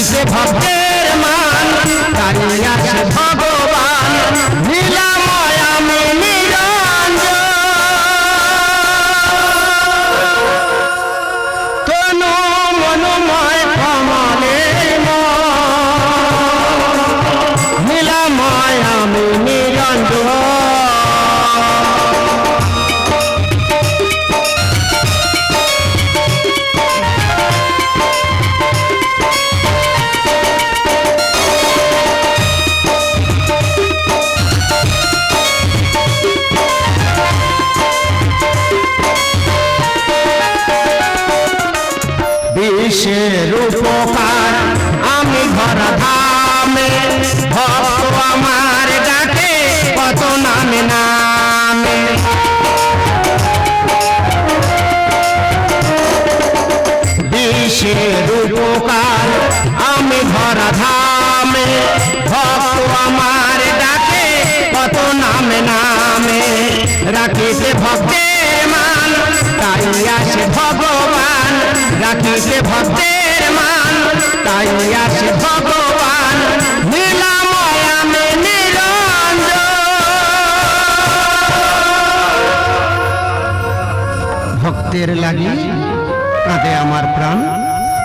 कैसे भाभा থাকিতে ভক্তের মান, তাই আসে ভগবান। ভক্তের লাগি কাঁদে আমার প্রাণ,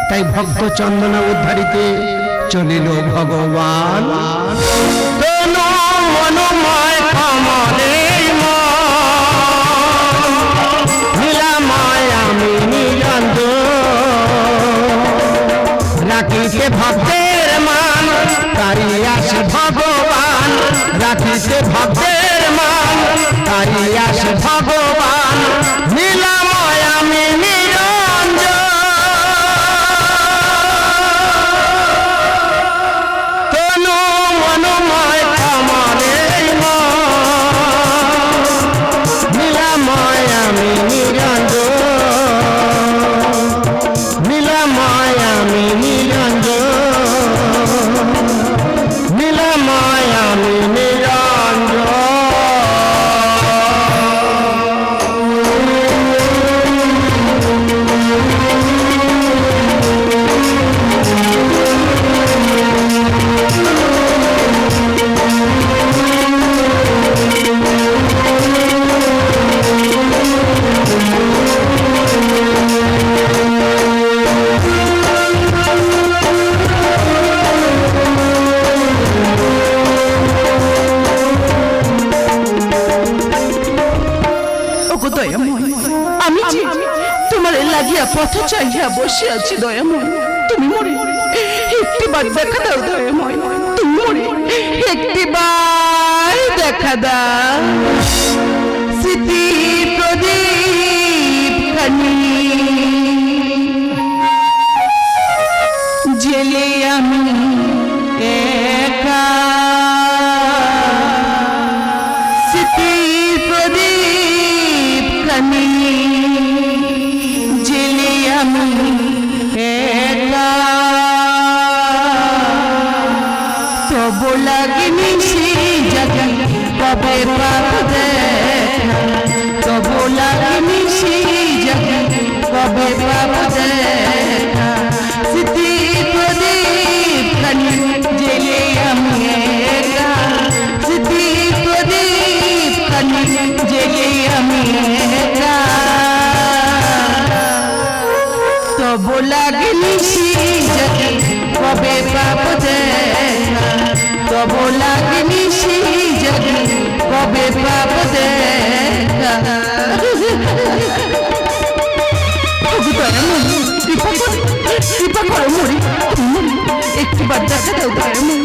তাই ভক্ত চন্দনা উদ্ধারিতে চলিল ভগবান। মনময় কমলে ভাষা লাগিয়া পথ চাহিয়া বসে আছি দয়াময়। তুমি মরে একটিবার দেখা দাও দয়াময়। তুমি মরে একটিবার দেখা দাও। স্মৃতি প্রদীপ খানি। জেলে আমি একা। স্মৃতি প্রদীপ খানি। কবে পা Okay,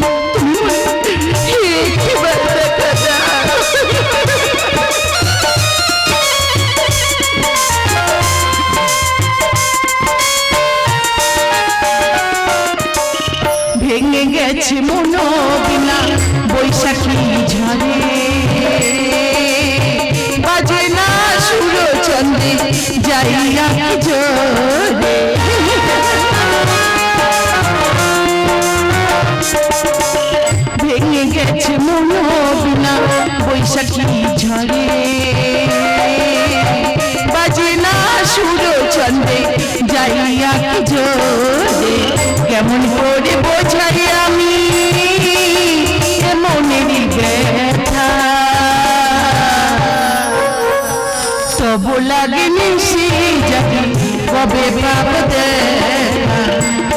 তবু লাগে নিশি যাবি কবে পাপ দে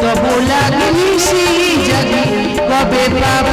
তবু লাগে নিশি যাবি কবে পাপ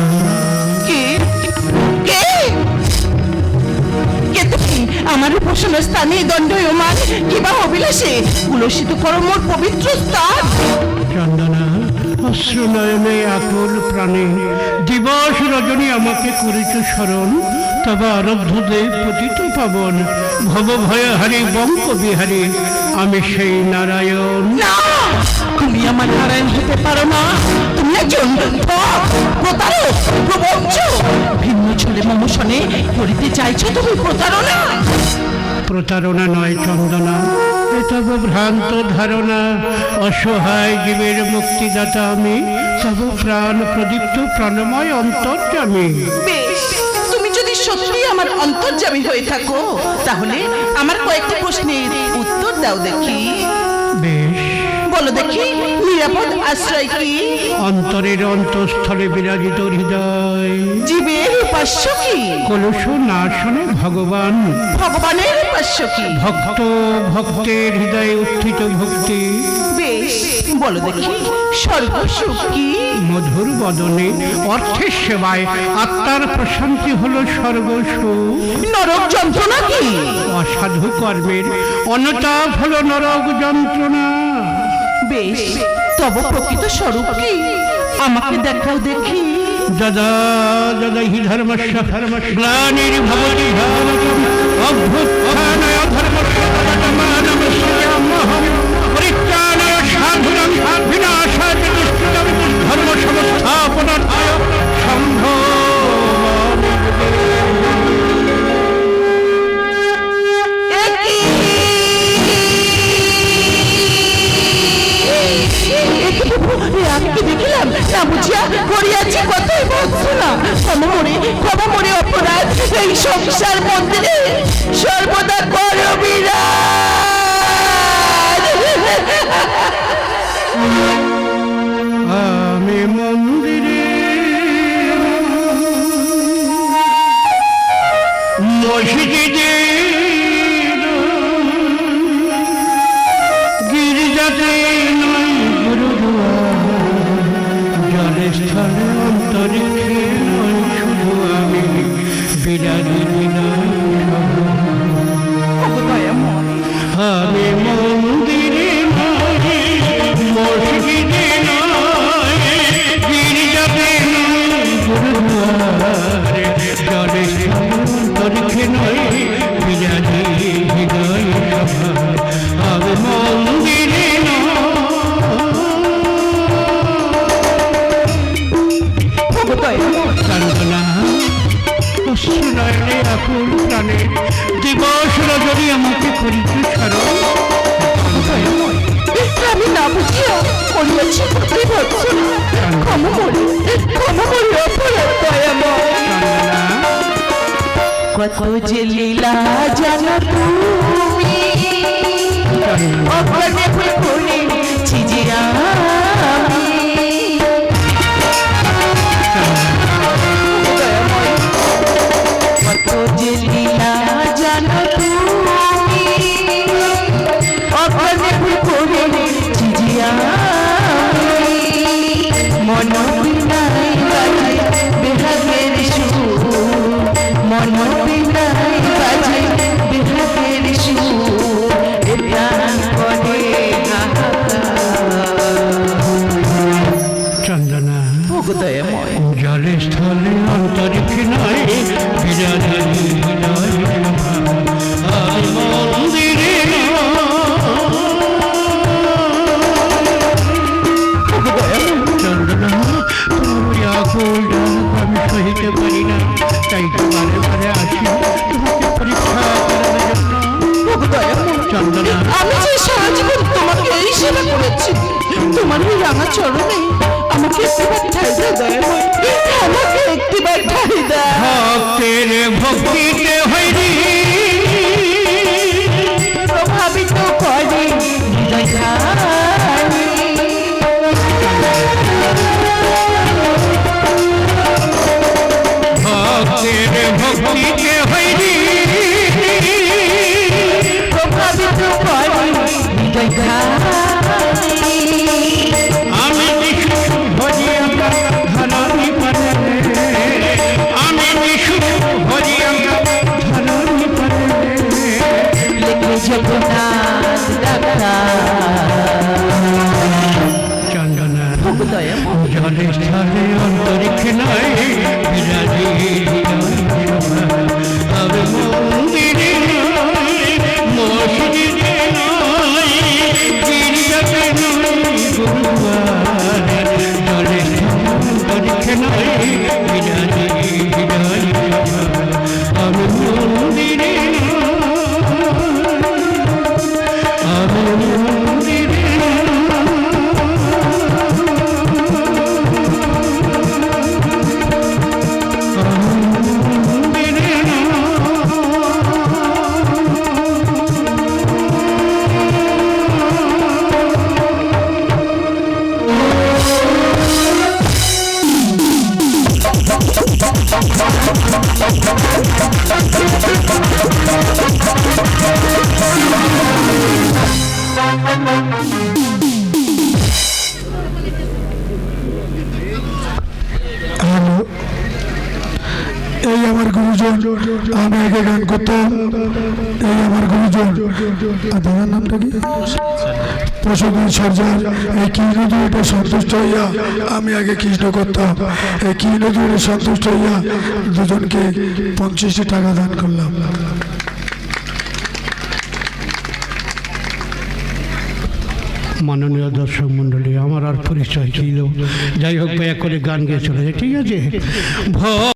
উপাসনা স্থানে দণ্ডয়মান কিবা অভিলাষে কুলসিত করো মোর পবিত্র স্থান। চন্দনা অশ্রুনয়নে আকুল প্রাণে দিবস রজনী আমাকে করিত স্মরণ তবে আরব্ধ দেব পতিত পাবন। ভব ভয় হারি বঙ্ক বিহারী আমি সেই নারায়ণ। না আমার নারায়ণ হতে পারো না। তুমি একজন প্রতারক প্রবঞ্চ। ভিন্ন ছেলে মমসনে করিতে চাইছো তুমি প্রতারণা? প্রতারণা নয় চন্দনা তব ভ্রান্ত ধারণা অসহায় জীবের মুক্তিদাতা আমি তব প্রাণ প্রদীপ্ত প্রাণময় অন্তর্যামী। বেশ তুমি যদি সত্যি আমার অন্তর্যামী হয়ে থাকো তাহলে আমার কয়েকটি প্রশ্নের উত্তর দাও দেখি। বেশ বলো দেখি। নিরাপদ আশ্রয় কি? অন্তরের অন্তঃস্থলে বিরাজিত হৃদয়। জীবের উপাস্য কি? কলুষ নাশনে ভগবান। ভগবানের উপাস্য কি? ভক্ত ভক্তের হৃদয়ে উত্থিত ভক্তি। বেশ বলো দেখি। সর্বসুখ কি? মধুর বদনে অর্থের সেবায় আত্মার প্রশান্তি হলো সর্বসুখ নরক যন্ত্রণা কি? অসাধু কর্মের অনতাপ হলো নরক যন্ত্রণা। বেশ, তব প্রকৃত স্বরূপ কি? আমাকে দেখাও দেখি। যদা যদা হি ধর্মস্য ধর্মস্য গ্লানির্ভবতি ভারতম অভ্যুত্থানায় ধর্মস্য। এই সংসার মন্দিরে সর্বদা Krishna কত যে লীলা জানো তুমি मोटी नहीं बजे রাঙা চরণে আমাকে একটিবার ঠাই দাও দয়াময় আমার গুরুজন। আর দাদার নামটা কি? এই সন্তুষ্ট হইয়া আমি আগে কৃষ্ণ করতাম। এই কৃষ্ণ দুইটা সন্তুষ্ট হইয়া দুজনকে পঞ্চাশটি টাকা দান করলাম। মাননীয় দর্শক মণ্ডলী, আমার আর পরিচয় ছিল। যাই হোক, দয়া করে গান গিয়ে ঠিক আছে?